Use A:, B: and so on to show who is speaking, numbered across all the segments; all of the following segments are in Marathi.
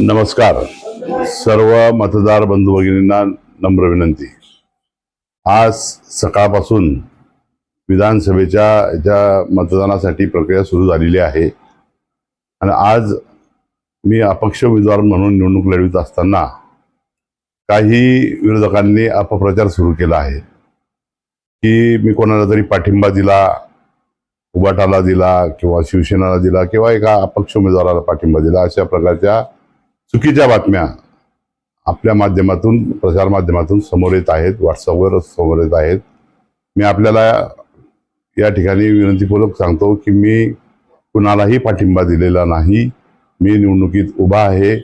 A: नमस्कार. सर्व मतदार बंधू भगिनींना नम्र विनंती. आज सकाळपासून विधानसभेच्या याच्या मतदानासाठी प्रक्रिया सुरू झालेली आहे आणि आज मी अपक्ष उमेदवार म्हणून निवडणूक लढवित असताना काही विरोधकांनी अपप्रचार सुरू केला आहे. की मी कोणाला तरी पाठिंबा दिला उबाटाला दिला किंवा शिवसेनाला दिला किंवा एका अपक्ष उमेदवाराला पाठिंबा दिला अशा प्रकारच्या चुकीच्या बातम्या आपल्या माध्यमातून प्रसार माध्यमातून समोर येत आहेत व्हॉट्सअपवर समोर येत आहेत. मी आपल्याला या ठिकाणी विनंतीपूर्वक सांगतो की मी कुणालाही पाठिंबा दिलेला नाही. मी निवडणुकीत उभा आहे.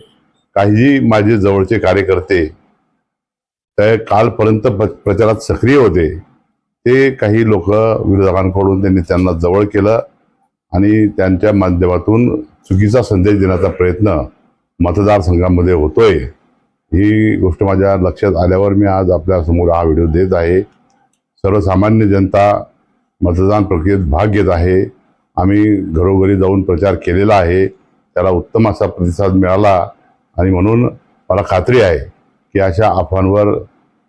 A: काही माझे जवळचे कार्यकर्ते ते कालपर्यंत प्रचारात सक्रिय होते. ते काही लोक विरोधकांकडून त्यांनी त्यांना जवळ केलं आणि त्यांच्या माध्यमातून चुकीचा संदेश देण्याचा प्रयत्न मतदारसंघामध्ये होतोय. ही गोष्ट माझ्या लक्षात आल्यावर मी आज आपल्यासमोर हा व्हिडिओ देत आहे. सर्वसामान्य जनता मतदान प्रक्रियेत भाग घेत आहे. आम्ही घरोघरी जाऊन प्रचार केलेला आहे. त्याला उत्तम असा प्रतिसाद मिळाला. आणि म्हणून मला खात्री आहे की अशा अफवांवर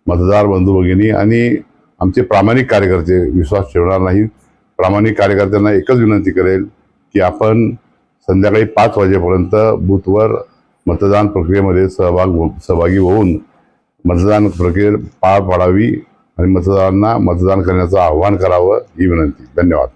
A: मतदार बंधू भगिनी आणि आमचे प्रामाणिक कार्यकर्ते विश्वास ठेवणार नाहीत. प्रामाणिक कार्यकर्त्यांना एकच विनंती करेल की आपण संध्याकाळी पाच वाजेपर्यंत बूथवर मतदान प्रक्रियेमध्ये सहभाग हो- सहभागी होऊन मतदान प्रक्रियेत पार पाडावी आणि मतदारांना मतदान करण्याचं आवाहन करावं ही विनंती. धन्यवाद.